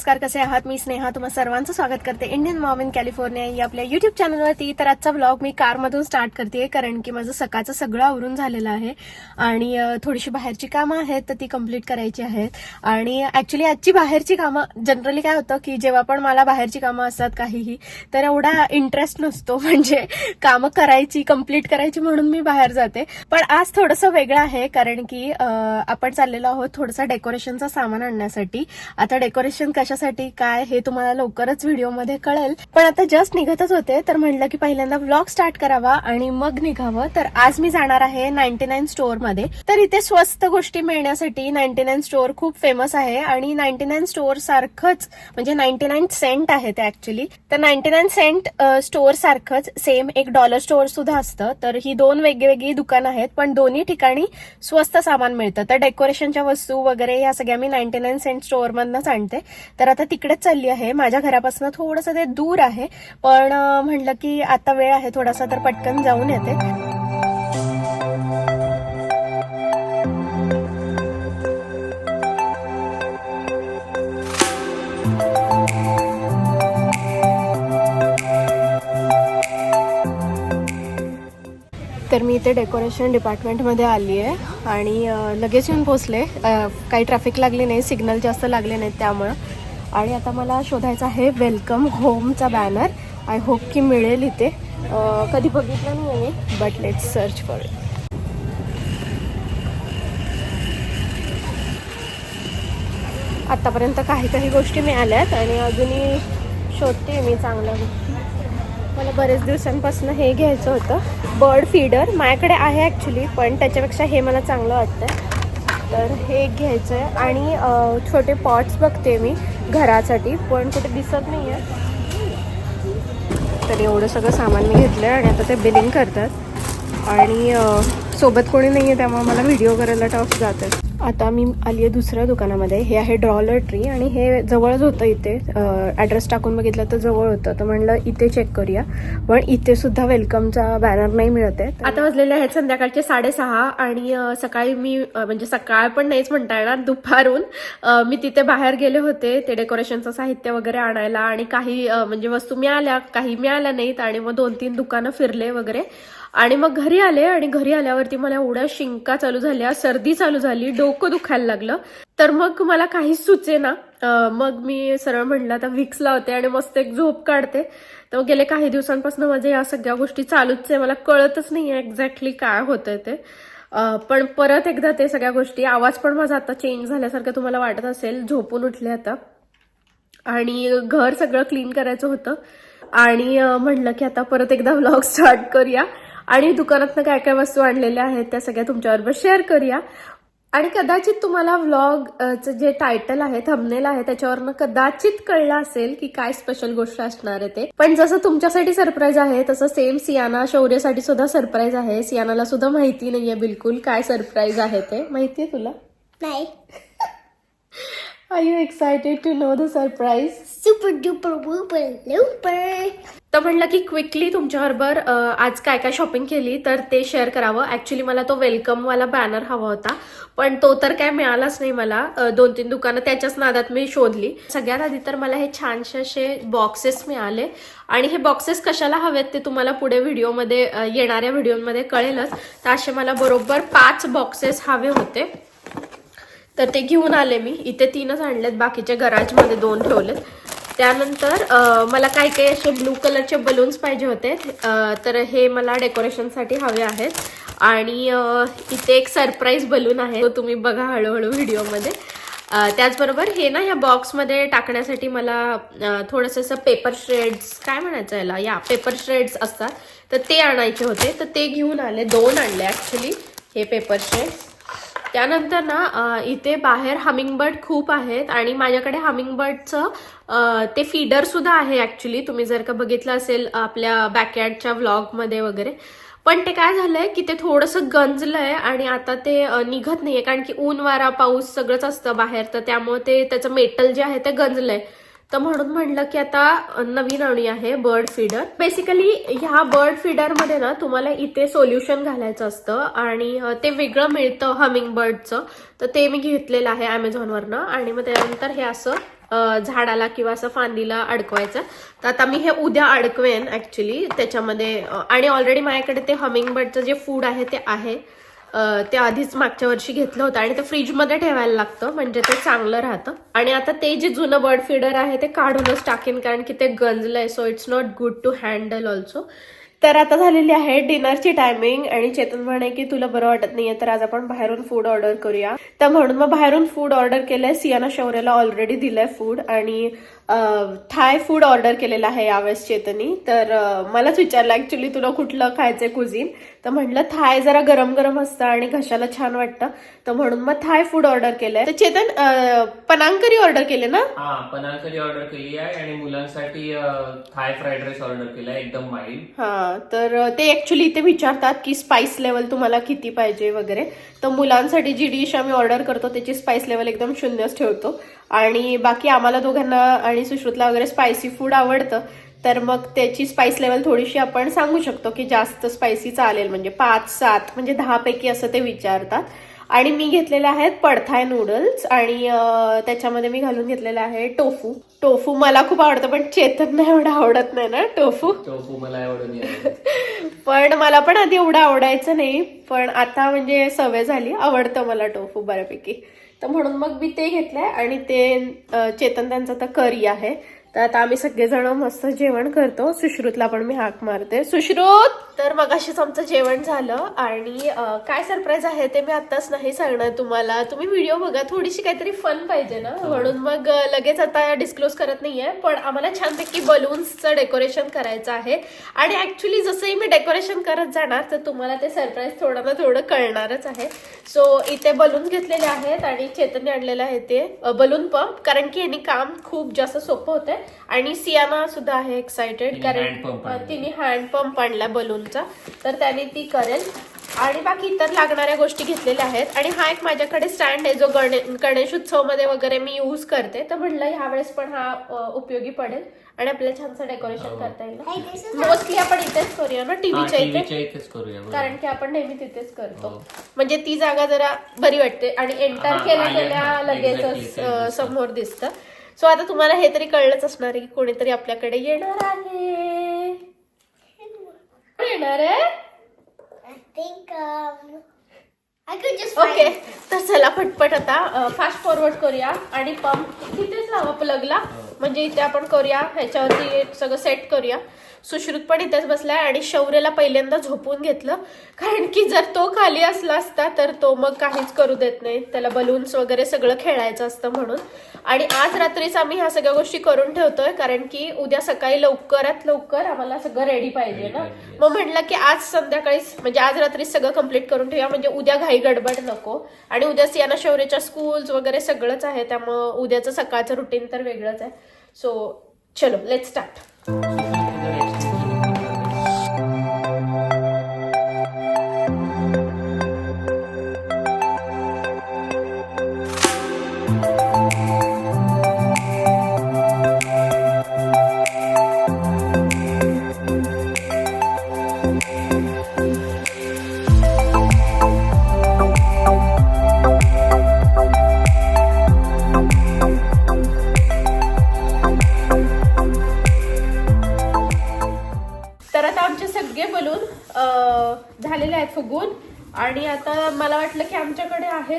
नमस्कार कसे आहात? मी स्नेहा तुम्हा सर्वांचं स्वागत करते इंडियन मॉम इन कॅलिफोर्निया या आपल्या युट्यूब चॅनलवरती तर आजचा ब्लॉग मी कारमधून स्टार्ट करते कारण की माझं सकाळचं सगळं आवरून झालेलं आहे. आणि थोडीशी बाहेरची कामं आहेत तर ती कंप्लीट करायची आहेत. आणि ऍक्च्युली आजची बाहेरची कामं जनरली काय होतं की जेव्हा पण मला बाहेरची कामं असतात काहीही तर एवढा इंटरेस्ट नसतो. म्हणजे कामं करायची कंप्लीट करायची म्हणून मी बाहेर जाते. पण आज थोडंसं वेगळं आहे कारण की आपण चाललेलो आहोत थोडंसं डेकोरेशनचं सामान आणण्यासाठी. आता डेकोरेशन कशासाठी काय हे तुम्हाला लवकरच व्हिडिओमध्ये कळेल. पण आता जस्ट निघतच होते तर म्हणलं की पहिल्यांदा व्लॉग स्टार्ट करावा आणि मग निघावं. तर आज मी जाणार आहे नाईन्टी नाईन स्टोअरमध्ये. तर इथे स्वस्त गोष्टी मिळण्यासाठी नाईन्टी नाईन स्टोअर खूप फेमस आहे आणि नाईन्टी नाईन स्टोअर सारखंच म्हणजे नाईन्टी नाईन सेंट आहे ते ऍक्च्युली तर नाईन्टी नाईन सेंट स्टोअर सारखंच सेम एक डॉलर स्टोअर सुद्धा असतं. तर ही दोन वेगळी दुकानं आहेत पण दोन्ही ठिकाणी स्वस्त सामान मिळतं. तर डेकोरेशनच्या वस्तू वगैरे या सगळ्या मी नाईन्टी नाईन सेंट स्टोअर मधनच आणते. तर आता तिकडेच चालली आहे. माझ्या घरापासून थोडंसं ते दूर आहे. पण म्हणलं की आता वेळ आहे थोडासा तर पटकन जाऊन येते. तर मी इथे डेकोरेशन डिपार्टमेंटमध्ये आली आहे आणि लगेच येऊन पोचले काही ट्रॅफिक लागले नाही सिग्नल जास्त लागले नाहीत त्यामुळं. आणि आता मला शोधायचा आहे वेलकम होमचा बॅनर आय होप की मिळेल इथे. कधी बघितलं नाही आहे but let search for it आत्तापर्यंत काही काही गोष्टी मिळाल्यात आणि अजूनही शोधते मी चांगल्या गोष्टी मला बरेच दिवसांपासून हे घ्यायचं होतं. बर्ड फीडर माझ्याकडे आहे ॲक्च्युली पण त्याच्यापेक्षा हे मला चांगलं वाटतं तर हे एक घ्यायचं आहे आणि छोटे पॉट्स बघते मी घरासाठी पण कुठे दिसत नाही आहे तर एवढं सगळं सामान मी घेतलं आहे आणि आता ते बिलिंग करतात. आणि सोबत कोणी नाही आहे त्यामुळे मला व्हिडिओ करायला टफ जात आहे आता मी आली आहे दुसऱ्या दुकानामध्ये. हे आहे ड्रॉलर ट्री आणि हे जवळच होतं इथे. ॲड्रेस टाकून बघितलं तर जवळ होतं. तर म्हणलं इथे चेक करूया. पण इथे सुद्धा वेलकमचा बॅनर नाही मिळत आहे. आता वाजलेले आहेत संध्याकाळचे साडेसहा आणि सकाळी मी म्हणजे सकाळ पण नाहीच म्हणता येणार दुपारून मी तिथे बाहेर गेले होते ते डेकोरेशनचं साहित्य वगैरे आणायला आणि काही म्हणजे वस्तू मिळाल्या काही मिळाल्या नाहीत आणि मग दोन तीन दुकानं फिरले वगैरे. आणि मग घरी आले आणि घरी आल्यावरती मला एवढ्या शिंका चालू झाल्या सर्दी चालू झाली डोकं दुखायला लागलं. तर मग मला काहीच सुचे ना मग मी सरळ म्हणलं आता विक्स लावते आणि मस्त एक झोप काढते. तर गेले काही दिवसांपासून माझ्या या सगळ्या गोष्टी चालूच आहे. मला कळतच नाही आहे एक्झॅक्टली काय होतंय ते. पण परत एकदा ते सगळ्या गोष्टी आवाज पण माझा आता चेंज झाल्यासारखं तुम्हाला वाटत असेल झोपून उठले आता. आणि घर सगळं क्लीन करायचं होतं. आणि म्हणलं की आता परत एकदा व्लॉग स्टार्ट करूया. आणि दुकानातनं काय काय वस्तू आणलेल्या आहेत त्या सगळ्या तुमच्याबरोबर शेअर करूया. आणि कदाचित तुम्हाला व्लॉग जे टायटल आहे थंबनेल आहे त्याच्यावरनं कदाचित कळलं असेल की काय स्पेशल गोष्ट असणार आहे ते. पण जसं तुमच्यासाठी सरप्राईज आहे तसं सेम सियाना शौर्यसाठी सुद्धा सरप्राईज आहे. सियानाला सुद्धा माहिती नाहीये बिलकुल काय सरप्राईज आहे ते. माहितीये तुला? नाही. Are you excited to know the surprise super duper wooper looper तर म्हणलं की क्विकली तुमच्याबरोबर आज काय काय शॉपिंग केली तर ते शेअर करावं. ऍक्च्युली मला तो वेलकम वाला बॅनर हवा होता पण तो तर काय मिळालाच नाही मला. दोन तीन दुकानं त्याच्याच नादात मी शोधली. सगळ्यात आधी तर मला हे छानसे असे बॉक्सेस मिळाले. आणि हे बॉक्सेस कशाला हवेत ते तुम्हाला पुढे व्हिडिओमध्ये येणाऱ्या व्हिडिओमध्ये कळेलच. तर असे मला बरोबर पाच बॉक्सेस हवे होते. तर ते घेऊन आले मी. इथे तीनच आणलेत बाकीचे गराजमध्ये दोन ठेवलेत. त्यानंतर मला काही काही असे ब्लू कलरचे बलून्स पाहिजे होते. तर हे मला डेकोरेशनसाठी हवे आहेत. आणि इथे एक सरप्राईज बलून आहे. तो तुम्ही बघा हळूहळू व्हिडिओमध्ये त्याचबरोबर हे ना ह्या बॉक्समध्ये टाकण्यासाठी मला थोडंसं असं पेपर श्रेड्स काय म्हणायचं याला? या पेपर श्रेड्स असतात. तर ते आणायचे होते. तर ते घेऊन आले. दोन आणले ॲक्च्युली हे पेपर श्रेड्स त्यानंतर ना इथे बाहेर हमिंगबर्ड खूप आहेत आणि माझ्याकडे हमिंगबर्डचं ते फीडर सुद्धा आहे ऍक्च्युली तुम्ही जर का बघितलं असेल आपल्या बॅकयार्डच्या व्लॉगमध्ये वगैरे. पण ते काय झालंय की ते थोडंसं गंजलंय आणि आता ते निघत नाहीये. कारण की ऊन वारा पाऊस सगळंच असतं बाहेर. तर त्यामुळे ते त्याचं मेटल जे आहे ते गंजलंय. तर म्हणून म्हणलं की आता नवीन आणूया आहे बर्ड फीडर बेसिकली ह्या बर्ड फीडरमध्ये ना तुम्हाला इथे सोल्युशन घालायचं असतं आणि ते वेगळं मिळतं हमिंग बर्डचं तर ते मी घेतलेलं आहे ॲमेझॉनवरनं आणि मग त्यानंतर हे असं झाडाला किंवा असं फांदीला अडकवायचं. तर आता मी हे उद्या अडकवेन ऍक्च्युली त्याच्यामध्ये आणि ऑलरेडी माझ्याकडे ते हमिंग बर्डचं जे फूड आहे ते आहे. अ, ते आधीच मागच्या वर्षी घेतलं होतं आणि ते फ्रीजमध्ये ठेवायला लागतं म्हणजे ते चांगलं राहतं. आणि आता ते जे जुनं बर्ड फीडर आहे ते काढूनच टाकेन कारण की ते गंजलंय so it's not good to handle also तर आता झालेली आहे डिनरची टायमिंग आणि चेतन म्हणे की तुला बरं वाटत नाहीये तर आज आपण बाहेरून फूड ऑर्डर करूया. तर म्हणून मग बाहेरून फूड ऑर्डर केलंय सियाना शौर्याला ऑलरेडी दिलंय फूड आणि थाय फूड ऑर्डर केलेलं आहे यावेळेस चेतनी. तर मलाच विचारलं ऍक्च्युली तुला कुठलं खायचंय कुझिन तर म्हटलं थाय जरा गरम गरम असतं आणि घशाला छान वाटतं. तर म्हणून मग थाय फूड ऑर्डर केलंय. तर चेतन पनांकरी ऑर्डर केले ना? हा पनारकरी ऑर्डर केली आहे आणि मुलांसाठी थाय फ्राईड राईस ऑर्डर केला आहे एकदम माइल्ड हा तर ते ऍक्च्युली इथे विचारतात की स्पाइस लेवल तुम्हाला किती पाहिजे वगैरे. तर मुलांसाठी जी डिश आम्ही ऑर्डर करतो त्याची स्पाइस लेवल एकदम शून्यच ठेवतो. आणि बाकी आम्हाला दोघांना आणि सुश्रुतला वगैरे स्पायसी फूड आवडतं तर मग त्याची स्पाइस लेवल थोडीशी आपण सांगू शकतो की जास्त स्पायसी चालेल. म्हणजे पाच सात म्हणजे दहा पैकी असं ते विचारतात. आणि मी घेतलेले आहेत पडथाय नूडल्स आणि त्याच्यामध्ये मी घालून घेतलेलं आहे टोफू. टोफू मला खूप आवडतं पण चेतन एवढं आवडत नाही ना टोफू. टोफू मला पण मला पण आधी एवढं आवडायचं नाही. पण आता म्हणजे सवय झाली आवडतं मला टोफू बऱ्यापैकी. तर म्हणून मग मी ते घेतलंय आणि ते चेतन त्यांचं तर करी आहे. तर आता आम्ही सगळेजण मस्त जेवण करतो. सुश्रुतला पण मी हाक मारते. सुश्रुत! तर मग अशीच आमचं जेवण झालं आणि काय सरप्राईज आहे ते मी आताच नाही सांगणार तुम्हाला. तुम्ही व्हिडिओ बघा. थोडीशी काहीतरी फन पाहिजे ना? म्हणून मग लगेच आता डिस्क्लोज करत नाहीये. पण आम्हाला छानपैकी बलून्सचं डेकोरेशन करायचं आहे. आणि ऍक्च्युली जसंही मी डेकोरेशन करत जाणार तर तुम्हाला ते सरप्राईज थोडं ना थोडं कळणारच आहे. सो इथे बलून्स घेतलेले आहेत आणि चेतनने आणलेलं आहे ते बलून पंप कारण की यांनी काम खूप जास्त सोपं आणि सियाना सुद्धा आहे एक्साइटेड तिने कारण. तिने हँड पंप आणला बलूनचा तर त्याने ती करेल. आणि बाकी इतर लागणाऱ्या गोष्टी घेतलेल्या आहेत. आणि हा एक माझ्याकडे स्टँड आहे जो गणे गणेश उत्सवमध्ये वगैरे मी यूज करते. तर म्हटलं ह्यावेळेस पण हा उपयोगी पडेल. आणि आपल्याला छानसं डेकोरेशन करता येईल. मोस्टली आपण इथेच करूया ना हा टीव्हीच्या इथे. कारण की आपण नेहमी तिथेच करतो. हो. म्हणजे ती जागा जरा बरी वाटते. आणि एंटर हा, केल्या हा, लगेचच. समोर दिसतं. सो आता तुम्हाला हे तरी कळलंच असणार आहे की कोणीतरी आपल्याकडे येणार आहे. येणार आहे? ओके तर चला पटपट आता फास्ट फॉरवर्ड करूया आणि पंप तिथेच लावा प्लगला म्हणजे इथे आपण करूया ह्याच्यावरती सगळं सेट करूया. सुश्रुत पण इथेच बसलाय आणि शौर्यला पहिल्यांदा झोपून घेतलं. कारण की जर तो खाली असला असता तर तो मग काहीच करू देत नाही. त्याला बलून्स वगैरे सगळं खेळायचं असतं म्हणून. आणि आज रात्रीच आम्ही ह्या सगळ्या गोष्टी करून ठेवतोय कारण की उद्या सकाळी लवकरात लवकर आम्हाला सगळं रेडी पाहिजे ना. मग म्हटलं की आज संध्याकाळीच म्हणजे आज रात्री सगळं कंप्लीट करून ठेवूया म्हणजे उद्या घाई गडबड नको. आणि उद्या सियाना शौर्यच्या स्कूल्स वगैरे सगळंच आहे त्यामुळं उद्याचं सकाळचं रुटीन तर वेगळंच आहे. सो चलो लेट स्टार्ट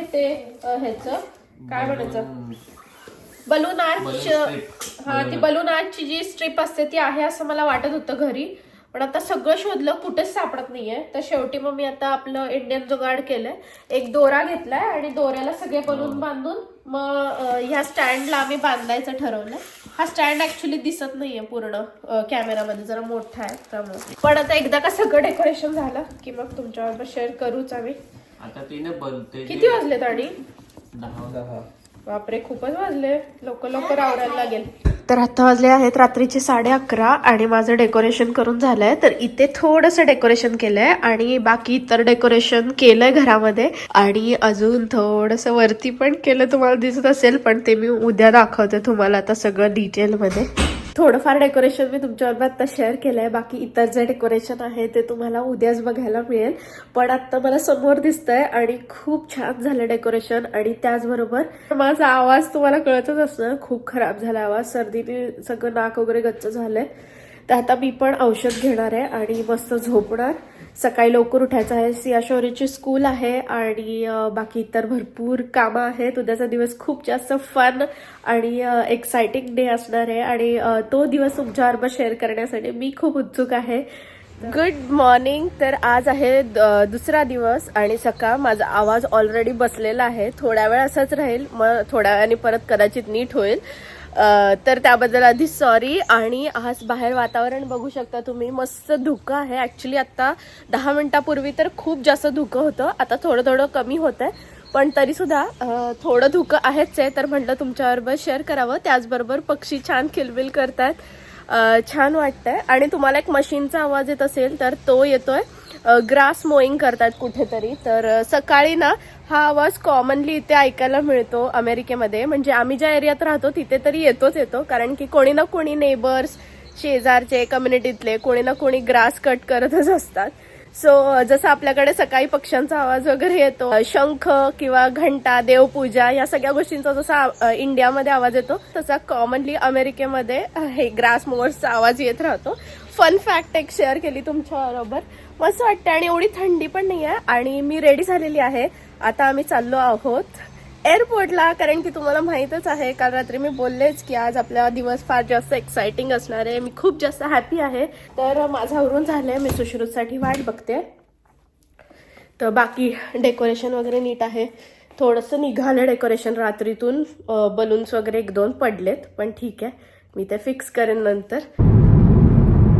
आहे ते ह्याचं. काय म्हणायचं? Balloon arch. हा ती बलून आर्चची जी स्ट्रीप असते ती आहे असं मला वाटत होतं घरी. पण आता सगळं शोधलं कुठेच सापडत नाहीये. तर शेवटी मग मी आता आपलं इंडियन जुगाड केलंय. एक दोरा घेतलाय आणि दोऱ्याला सगळे बलून बांधून मग ह्या स्टँडला आम्ही बांधायचं ठरवलंय. हा स्टँड ऍक्च्युली दिसत नाहीये पूर्ण कॅमेरामध्ये जरा मोठा आहे त्यामुळे. पण आता एकदा का सगळं डेकोरेशन झालं की मग तुमच्याबरोबर शेअर करूच आम्ही. आता तिने बनते किती वाजलेत आणि दहा. बापरे खूपच वाजले. लवकर लवकर आवरायला लागेल. तर आता वाजले आहेत रात्रीचे साडे अकरा आणि माझं डेकोरेशन करून झालंय. तर इथे थोडंसं डेकोरेशन केलंय आणि बाकी इतर डेकोरेशन केलंय घरामध्ये. आणि अजून थोडंसं वरती पण केलं तुम्हाला दिसत असेल पण ते मी उद्या दाखवते तुम्हाला आता सगळं डिटेलमध्ये थोडंफार डेकोरेशन मी तुमच्याबरोबर आता शेअर केलं आहे बाकी इतर जे डेकोरेशन आहे ते तुम्हाला उद्याच बघायला मिळेल. पण आत्ता मला समोर दिसतंय आणि खूप छान झालं डेकोरेशन आणि त्याचबरोबर माझा आवाज तुम्हाला कळतच असणार. खूप खराब झाला आवाज. सर्दीने सगळं नाक वगैरे गच्च झालंय. तर आता मी पण औषध घेणार आहे आणि मस्त झोपणार. सकाळी लवकर उठायचं आहे. सिया स्कूल आहे आणि बाकी इतर भरपूर कामं आहेत. उद्याचा दिवस खूप जास्त फन आणि एक्साइटिंग डे असणार आहे. आणि तो दिवस तुमच्याबरोबर शेअर करण्यासाठी मी खूप उत्सुक आहे. गुड मॉर्निंग तर आज आहे द- दुसरा दिवस आणि सकाळ माझा आवाज ऑलरेडी बसलेला आहे. थोड्या वेळ असाच राहील. मग थोड्या वेळाने परत कदाचित नीट होईल. तर त्याबद्दल आधी सॉरी आणि आज बाहेर वातावरण बघू शकता तुम्ही. मस्त धुकं आहे. ॲक्च्युली आत्ता दहा मिनटापूर्वी तर खूप जास्त धुकं होतं. आता थोडं थोडं कमी होत आहे पण तरीसुद्धा थोडं धुकं आहेच आहे. तर म्हटलं तुमच्याबरोबर शेअर करावं. त्याचबरोबर पक्षी छान किलबिल करतात छान वाटतंय. आणि तुम्हाला एक मशीनचा आवाज येत असेल तर तो येतोय. ग्रास मोईंग करतात कुठेतरी. तर सकाळी ना हा आवाज कॉमनली इथे ऐकायला मिळतो अमेरिकेमध्ये. म्हणजे आम्ही ज्या एरियात राहतो तिथे तरी येतोच येतो. कारण की कोणी ना कोणी नेबर्स शेजारचे कम्युनिटीतले कोणी ना कोणी ग्रास कट करतच असतात. सो जसं आपल्याकडे सकाळी पक्ष्यांचा आवाज वगैरे येतो शंख किंवा घंटा देवपूजा या सगळ्या गोष्टींचा जसा इंडियामध्ये आवाज येतो तसा कॉमनली अमेरिकेमध्ये हे ग्रास मोअर्सचा आवाज येत राहतो. फन फॅक्ट एक शेअर केली तुमच्याबरोबर. मस्त वाटते आणि एवढी थंडी पण नाही आहे आणि मी रेडी झालेली आहे. आता आम्ही चाललो आहोत एअरपोर्टला कारण की तुम्हाला माहीतच आहे काल रात्री मी बोललेच की आज आपला दिवस फार जास्त एक्साइटिंग असणार आहे. मी खूप जास्त हॅपी आहे. तर माझं आवरून झालंय. मी सुश्रुतसाठी वाट बघते. तर बाकी डेकोरेशन वगैरे नीट आहे. थोडंसं निघालं डेकोरेशन रात्रीतून. बलून्स वगैरे एक दोन पडलेत पण ठीक आहे. मी ते फिक्स करेन नंतर.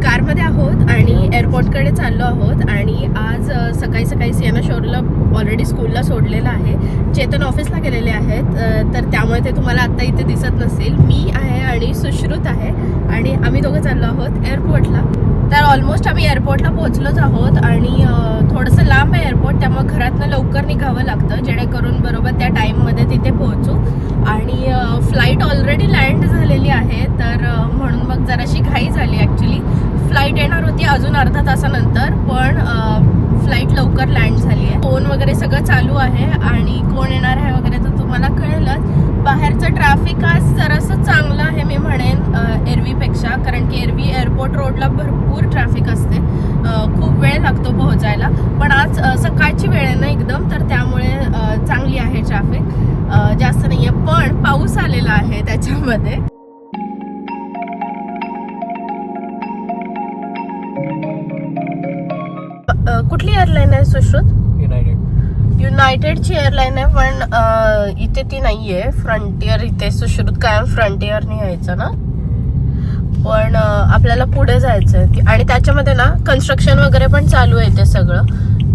कारमध्ये आहोत आणि एअरपोर्टकडे चाललो आहोत आणि आज सकाळी सकाळी सियाना शोरला ऑलरेडी स्कूलला सोडलेलं आहे. चेतन ऑफिसला गेलेले आहेत. तर त्यामुळे ते तुम्हाला आत्ता इथे दिसत नसेल. मी आहे आणि सुश्रुत आहे आणि आम्ही दोघं चाललो आहोत एअरपोर्टला तर ऑलमोस्ट आम्ही एअरपोर्टला पोहोचलोच आहोत आणि थोडंसं लांब आहे एअरपोर्ट त्यामुळे घरातनं लवकर निघावं लागतं जेणेकरून बरोबर त्या टाईममध्ये तिथे पोहोचू. आणि फ्लाईट ऑलरेडी लँड झालेली आहे. तर म्हणून मग जराशी घाई झाली ॲक्च्युली फ्लाईट येणार होती अजून अर्धा तासानंतर पण फ्लाईट लवकर लँड झाली आहे. फोन वगैरे सगळं चालू आहे आणि कोण येणार आहे वगैरे तर तुम्हाला कळेलच. बाहेरचं ट्रॅफिक आज जरासं चांगलं आहे मी म्हणेन एरवीपेक्षा. कारण की एरवी एअरपोर्ट रोडला भरपूर ट्रॅफिक असते. खूप वेळ लागतो पोहोचायला. पण आज सकाळची वेळ आहे ना एकदम तर त्यामुळे चांगली आहे ट्रॅफिक. जास्त नाही आहे पण पाऊस आलेला आहे त्याच्यामध्ये. एअरलाईन आहे सुश्रुत? युनायटेड युनायटेडची एअरलाईन आहे पण अ, इथे ती नाहीये. फ्रंटियर इथे सुश्रुत कायम फ्रंटियरने यायचं ना? पण अ, आपल्याला पुढे जायचं आहे आणि त्याच्यामध्ये ना कन्स्ट्रक्शन वगैरे पण चालू आहे ते सगळं.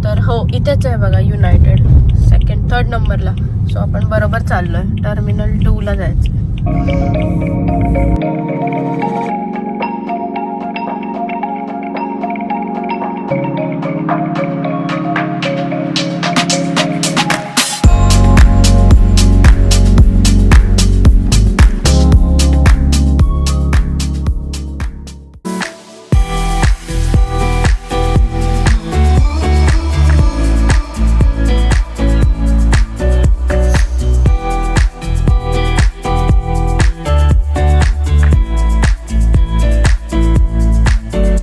तर हो इथेच आहे बघा युनायटेड सेकंड थर्ड नंबरला सो आपण बरोबर चाललोय. टर्मिनल टू ला जायचं